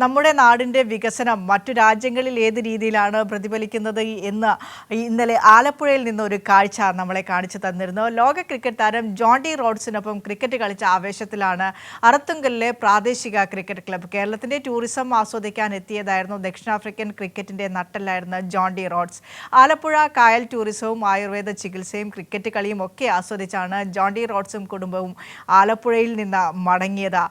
നമ്മുടെ നാടിന്റെ വികസനം മറ്റു രാജ്യങ്ങളിൽ ഏത് രീതിയിലാണ് പ്രതിഫലിക്കുന്നത് എന്ന് ഇന്നലെ ആലപ്പുഴയിൽ നിന്ന് ഒരു കാഴ്ച നമ്മളെ കാണിച്ചു തന്നിരുന്നു. ലോക ക്രിക്കറ്റ് താരം ജോണ്ടി റോഡ്സിനൊപ്പം ക്രിക്കറ്റ് കളിച്ച ആവേശത്തിലാണ് അറത്തുങ്കലിലെ പ്രാദേശിക ക്രിക്കറ്റ് ക്ലബ്ബ് കേരളത്തിന്റെ ടൂറിസം ആസ്വദിക്കാൻ എത്തിയതായിരുന്നു ദക്ഷിണാഫ്രിക്കൻ ക്രിക്കറ്റിന്റെ നട്ടലായിരുന്ന ജോണ്ടി റോഡ്സ്. ആലപ്പുഴ കായൽ ടൂറിസവും ആയുർവേദ ചികിത്സയും ക്രിക്കറ്റ് കളിയും ഒക്കെ ആസ്വദിച്ചാണ് ജോണ്ടി റോഡ്സും കുടുംബവും ആലപ്പുഴയിൽ നിന്ന് മടങ്ങിയത്.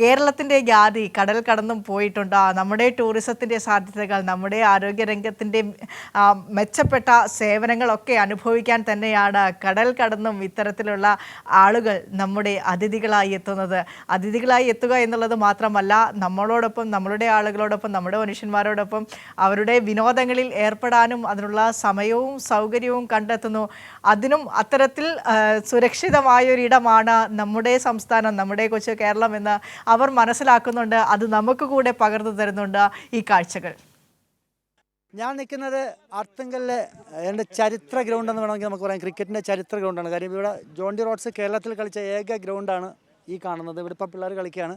കേരളത്തിന്റെ ഖ്യാതി കടൽ കടന്നും പോയിട്ടുണ്ട്. നമ്മുടെ ടൂറിസത്തിന്റെ സാധ്യതകൾ നമ്മുടെ ആരോഗ്യരംഗത്തിന്റെ മെച്ചപ്പെട്ട സേവനങ്ങളൊക്കെ അനുഭവിക്കാൻ തന്നെയാണ് കടൽ കടന്നും ഇത്തരത്തിലുള്ള ആളുകൾ നമ്മുടെ അതിഥികളായി എത്തുന്നത്. അതിഥികളായി എത്തുക എന്നുള്ളത് മാത്രമല്ല നമ്മളോടൊപ്പം നമ്മളുടെ ആളുകളോടൊപ്പം നമ്മുടെ മനുഷ്യന്മാരോടൊപ്പം അവരുടെ വിനോദങ്ങളിൽ ഏർപ്പെടാനും അതിനുള്ള സമയവും സൗകര്യവും കണ്ടെത്തുന്നു. അതിനും അത്തരത്തിൽ സുരക്ഷിതമായൊരിടമാണ് നമ്മുടെ സംസ്ഥാനം നമ്മുടെ കൊച്ചു കേരളം എന്ന് അവർ മനസ്സിലാക്കുന്നുണ്ട്. അത് നമുക്ക് കൂടെ പകർന്നു തരുന്നുണ്ട് ഈ കാഴ്ചകൾ. ഞാൻ നിൽക്കുന്നത് അർത്തുങ്കലിലെ എന്റെ ചരിത്ര ഗ്രൗണ്ട് എന്ന് വേണമെങ്കിൽ നമുക്ക് പറയാം. ക്രിക്കറ്റിന്റെ ചരിത്ര ഗ്രൗണ്ടാണ് കാര്യം ഇവിടെ ജോണ്ടി റോഡ്സ് കേരളത്തിൽ കളിച്ച ഏക ഗ്രൗണ്ടാണ് ഈ കാണുന്നത്. ഇവിടെ ഇപ്പോൾ പിള്ളേർ കളിക്കുകയാണ്.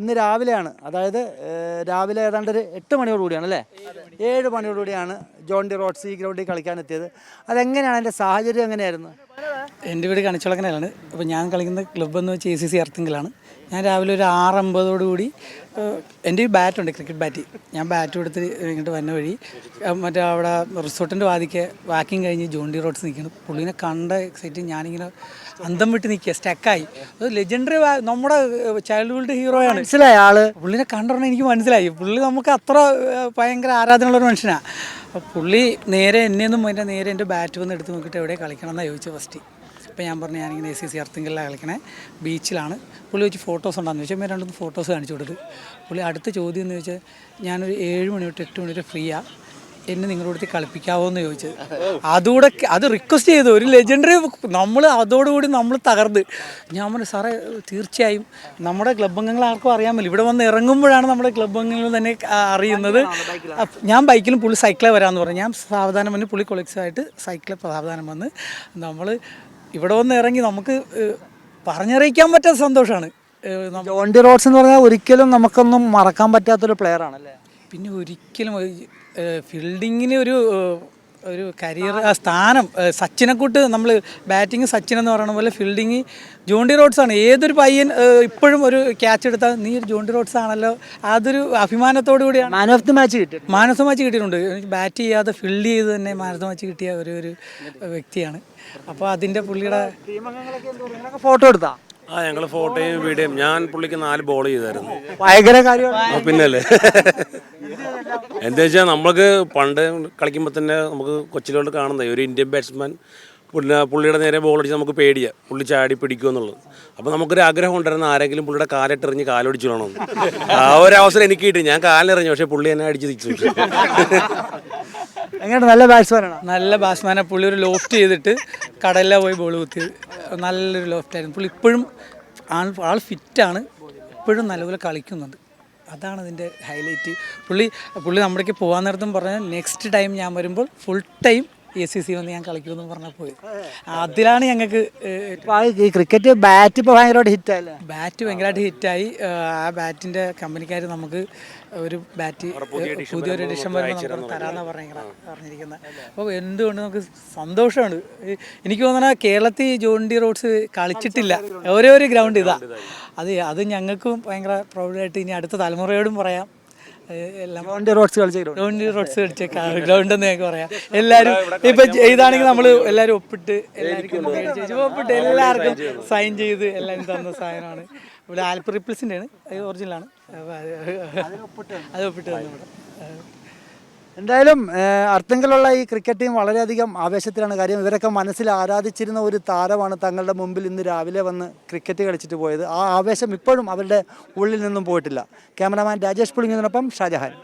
ഇന്ന് രാവിലെയാണ്. അതായത് രാവിലെ ഏതാണ്ട് ഒരു എട്ട് മണിയോടുകൂടിയാണ് അല്ലേ? ഏഴ് മണിയോടുകൂടിയാണ് ജോണ്ടി റോഡ്സ് ഈ ഗ്രൗണ്ടിൽ കളിക്കാനെത്തിയത് അതെങ്ങനെയാണ്? എന്റെ സാഹചര്യം എങ്ങനെയായിരുന്നു? എന്റെ വീട് കണിച്ചുളക്കനാണ് അപ്പോൾ ഞാൻ കളിക്കുന്ന ക്ലബ്ബ് എന്ന് വെച്ചാൽ എ സി സി അർത്തിങ്കിലാണ് ഞാൻ രാവിലെ ഒരു ആറ് അമ്പതോട് കൂടി എന്റെ ഒരു ബാറ്റുണ്ട് ക്രിക്കറ്റ് ബാറ്റ് ഞാൻ ബാറ്റ് എടുത്ത് ഇങ്ങോട്ട് വന്ന വഴി മറ്റേ അവിടെ റിസോർട്ടിന്റെ വാതിക്ക് വാക്കിങ് കഴിഞ്ഞ് ജോണ്ടി റോഡ്സ് നിൽക്കുന്നു പുള്ളിനെ കണ്ട എക്സൈറ്റ് ഞാനിങ്ങനെ അന്തം വിട്ട് നിൽക്കുക സ്റ്റക്കായി അത് ലെജൻഡറി നമ്മുടെ ചൈൽഡ്ഹുഡ് ഹീറോയാണ് മനസ്സിലായ ആൾ. പുള്ളിനെ കണ്ടുടനെ എനിക്ക് മനസ്സിലായി. പുള്ളി നമുക്ക് അത്ര ഭയങ്കര ആരാധനയുള്ള ഒരു മനുഷ്യനാണ് അപ്പോൾ പുള്ളി നേരെ എന്നെയൊന്നും എന്റെ നേരെ എന്റെ ബാറ്റ് വന്ന് എടുത്ത് നോക്കിയിട്ട് എവിടെ കളിക്കണം എന്നാണ് ചോദിച്ചത് ഫസ്റ്റ് അപ്പോൾ ഞാൻ പറഞ്ഞു ഞാനിങ്ങനെ എ സി സി അർത്തിങ്കലിലാണ് കളിക്കണേ ബീച്ചിലാണ് പുള്ളി വെച്ച് ഫോട്ടോസ് ഉണ്ടാകുന്ന ചോദിച്ചാൽ ഞാൻ രണ്ടു ഫോട്ടോസ് കാണിച്ചു കൊടുത്തു പുള്ളി അടുത്ത ചോദ്യം എന്ന് വെച്ചാൽ ഞാനൊരു ഏഴ് മണി തൊട്ട് എട്ട് മണി വരെ ഫ്രീയാണ് എന്നെ നിങ്ങളുടെ അടുത്ത് കളിപ്പിക്കാവോ എന്ന് ചോദിച്ചത്. അതുകൂടെ അത് റിക്വസ്റ്റ് ചെയ്തു. ഒരു ലെജൻഡറി നമ്മൾ അതോടുകൂടി നമ്മൾ തകർന്ന്. ഞാൻ പറഞ്ഞു സാറേ തീർച്ചയായും നമ്മുടെ ക്ലബ് അംഗങ്ങൾ ആർക്കും അറിയാമല്ലോ ഇവിടെ വന്ന് ഇറങ്ങുമ്പോഴാണ് നമ്മുടെ ക്ലബ് അംഗങ്ങൾ തന്നെ അറിയുന്നത്. ഞാൻ ബൈക്കിലും പുള്ളി സൈക്കിളെ വരാമെന്ന് പറഞ്ഞു. ഞാൻ സാവധാനം വന്ന് പുള്ളി കൊളിക്സായിട്ട് സൈക്കിളെ സാവധാനം വന്ന് നമ്മൾ ഇവിടെ വന്ന് ഇറങ്ങി നമുക്ക് പറഞ്ഞറിയിക്കാൻ പറ്റാത്ത സന്തോഷമാണ് ജോണ്ടി റോഡ്സ് എന്ന് പറഞ്ഞാൽ ഒരിക്കലും നമുക്കൊന്നും മറക്കാൻ പറ്റാത്തൊരു പ്ലെയർ ആണല്ലേ? പിന്നെ ഒരിക്കലും ഫീൽഡിങ്ങിന് ഒരു ഒരു കരിയർ ആ സ്ഥാനം സച്ചിനെക്കൂട്ട് സച്ചിനെ കൂട്ട് നമ്മൾ ബാറ്റിംഗ് സച്ചിൻ എന്ന് പറയുന്ന പോലെ ഫീൽഡിങ് ജോണ്ടി റോഡ്സ് ആണ്. ഏതൊരു പയ്യൻ ഇപ്പോഴും ഒരു ക്യാച്ച് എടുത്താൽ നീ ഒരു ജോണ്ടി റോഡ്സ് ആണല്ലോ. അതൊരു അഭിമാനത്തോടു കൂടിയാണ്. മാൻ ഓഫ് ദി മാച്ച് കിട്ടി മാൻ ഓഫ് ദി മാച്ച് കിട്ടിയിട്ടുണ്ട്. എനിക്ക് ബാറ്റ് ചെയ്യാതെ ഫീൽഡ് ചെയ്ത് തന്നെ മാൻ ഓഫ് ദി മാച്ച് കിട്ടിയ ഒരു ഒരു വ്യക്തിയാണ്. അപ്പോൾ അതിന്റെ പുള്ളിയുടെ ഫോട്ടോ എടുത്താ? ആ ഞങ്ങൾ ഫോട്ടോയും വീഡിയോയും ഞാൻ പുള്ളിക്ക് നാല് ബോൾ ചെയ്തായിരുന്നു. ഭയങ്കര കാര്യമാണ്. പിന്നല്ലേ? എന്താ വെച്ചാൽ നമ്മൾക്ക് പണ്ട് കളിക്കുമ്പോൾ തന്നെ നമുക്ക് കൊച്ചിലോട്ട് കാണുന്ന ഒരു ഇന്ത്യൻ ബാറ്റ്സ്മാൻ പുള്ളി പുള്ളിയുടെ നേരെ ബോൾ അടിച്ച് നമുക്ക് പേടിയാ പുള്ളി ചാടി പിടിക്കുക എന്നുള്ളത്. അപ്പോൾ നമുക്കൊരു ആഗ്രഹം ഉണ്ടായിരുന്നു ആരെങ്കിലും പുള്ളിയുടെ കാലിട്ടെറിഞ്ഞ് കാലൊടിച്ചു വേണം ആ ഒരു അവസരം എനിക്ക് കിട്ടി ഞാൻ കാലിലെറിഞ്ഞു പക്ഷേ പുള്ളി എന്നെ അടിച്ച് തിരിച്ചു എങ്ങനെ നല്ല ബാറ്റ്സ്മാനാണ് നല്ല ബാറ്റ്സ്മാനെ പുള്ളി ഒരു ലോഫ്റ്റ് ചെയ്തിട്ട് കടലിലെ പോയി ബോൾ കുത്തി നല്ലൊരു ലോഫ്റ്റായിരുന്നു പുള്ളി ഇപ്പോഴും ആൾ ആൾ ഫിറ്റാണ് ഇപ്പോഴും നല്ലപോലെ കളിക്കുന്നുണ്ട്. അതാണ് അതിന്റെ ഹൈലൈറ്റ് പുള്ളി പുള്ളി നമ്മുടേക്ക് പോകാൻ നേരത്തും പറഞ്ഞാൽ നെക്സ്റ്റ് ടൈം ഞാൻ വരുമ്പോൾ full time A C C വന്ന് ഞാൻ കളിക്കുമെന്ന് പറഞ്ഞപ്പോൾ പോയി അതിലാണ് ഞങ്ങൾക്ക് ഈ ക്രിക്കറ്റ് ബാറ്റ് ഇപ്പോൾ ഭയങ്കരമായിട്ട് ഹിറ്റ് ആയല്ലേ? ബാറ്റ് ഭയങ്കരമായിട്ട് ഹിറ്റായി ആ ബാറ്റിന്റെ കമ്പനിക്കാർ നമുക്ക് ഒരു ബാറ്റ് പുതിയൊരു എഡിഷൻ വരുമ്പോൾ നമുക്ക് തരാമെന്ന് പറഞ്ഞിരിക്കുന്നത് പറഞ്ഞിരിക്കുന്നത് അപ്പോൾ എന്തുകൊണ്ട് നമുക്ക് സന്തോഷമാണ്. എനിക്ക് തോന്നുന്ന കേരളത്തിൽ ജോണ്ടി റോഡ്സ് കളിച്ചിട്ടില്ല. ഓരോ ഒരു ഗ്രൗണ്ട് ഇതാ. അത് അത് ഞങ്ങൾക്കും ഭയങ്കര പ്രൗഡായിട്ട് ഇനി അടുത്ത തലമുറയോടും പറയാം. എല്ലാം റോഡ്സ് കളിച്ച ഗ്രൗണ്ട്. റോഡ്സ് കളിച്ച ഗ്രൗണ്ട് എന്ന് ഞങ്ങൾക്ക് പറയാം. എല്ലാവരും ഇപ്പൊ ഇതാണെങ്കിൽ നമ്മൾ എല്ലാവരും ഒപ്പിട്ട് എല്ലാവർക്കും ഒപ്പിട്ട് എല്ലാവർക്കും സൈൻ ചെയ്ത്. എല്ലാവരും തന്ന സാധനമാണ്. ഇവിടെ ആൽപ്പ് റിപ്പിൾസിന്റെ ആണ്. അത് ഒറിജിനലാണ് അത് അത് അത് ഒപ്പിട്ട് തന്നെ ഇവിടെ. എന്തായാലും അർത്ഥങ്ങളുള്ള ഈ ക്രിക്കറ്റ് ടീം വളരെയധികം ആവേശത്തിലാണ്. കാര്യം ഇവരൊക്കെ മനസ്സിൽ ആരാധിച്ചിരുന്ന ഒരു താരമാണ് തങ്ങളുടെ മുമ്പിൽ ഇന്ന് രാവിലെ വന്ന് ക്രിക്കറ്റ് കളിച്ചിട്ട് പോയത്. ആ ആവേശം ഇപ്പോഴും അവരുടെ ഉള്ളിൽ നിന്നും പോയിട്ടില്ല. ക്യാമറാമാൻ രാജേഷ് പുളിങ്ങിനൊപ്പം ഷാജഹാൻ.